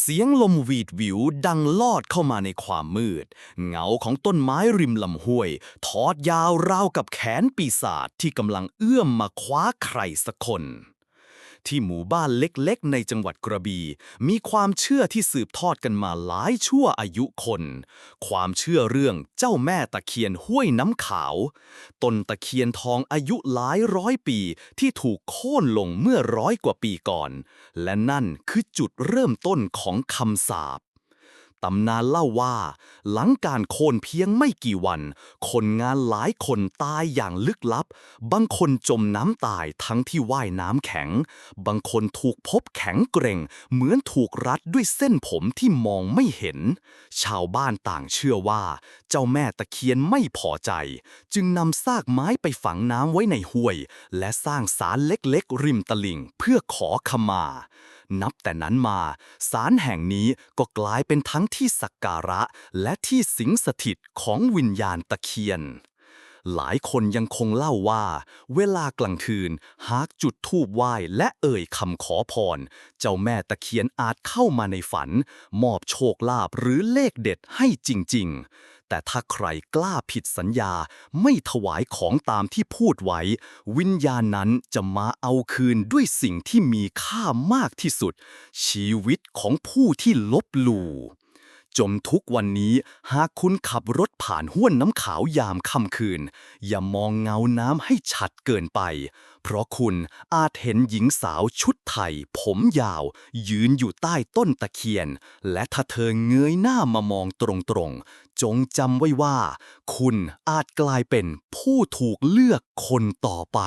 เสียงลมหวีดหวิวดังลอดเข้ามาในความมืด เงาของต้นไม้ริมลำห้วย ทอดยาวราวกับแขนปีศาจที่กำลังเอื้อมมาคว้าใครสักคน ที่หมู่บ้านเล็กๆ ในจังหวัดกระบี่ มีความเชื่อที่สืบทอดกันมาหลายชั่วอายุคน ความเชื่อเรื่องเจ้าแม่ตะเคียนห้วยน้ำขาว ต้นตะเคียนทองอายุหลายร้อยปีที่ถูกโค่นลงเมื่อร้อยกว่าปีก่อน และนั่นคือจุดเริ่มต้นของคำสาป ตำนานเล่าว่า หลังการโค่นเพียงไม่กี่วัน คนงานหลายคนตายอย่างลึกลับ บางคนจมน้ำตายทั้งที่ว่ายน้ำแข็ง บางคนถูกพบแข็งเกรงเหมือนถูกรัดด้วยเส้นผมที่มองไม่เห็น ชาวบ้านต่างเชื่อว่า เจ้าแม่ตะเคียนไม่พอใจ จึงนำซากไม้ไปฝังน้ำไว้ในห้วย และสร้างศาลเล็กๆ ริมตลิ่งเพื่อขอขมา นับแต่นั้นมาศาลแห่งนี้ก็กลายเป็นทั้งที่สักการะ และที่สิงสถิตของวิญญาณตะเคียน หลายคนยังคงเล่าว่า เวลากลางคืน หากจุดธูปไหว้และเอ่ยคำขอพร เจ้าแม่ตะเคียนอาจเข้ามาในฝัน มอบโชคลาภหรือเลขเด็ดให้จริง ๆ แต่ถ้าใครกล้าผิดสัญญาไม่ถวายของตามที่พูดไว้ วิญญาณนั้นจะมาเอาคืนด้วยสิ่งที่มีค่ามากที่สุด ชีวิตของผู้ที่ลบหลู่ จนทุกวันนี้หากคุณขับรถผ่านห้วนน้ำขาวยามค่ำคืน อย่ามองเงาน้ำให้ชัดเกินไป เพราะคุณอาจเห็นหญิงสาวชุดไทย ผมยาว ยืนอยู่ใต้ต้นตะเคียน และถ้าเธอเงยหน้ามามองตรงๆ จงจำไว้ว่า คุณอาจกลายเป็นผู้ถูกเลือกคนต่อไป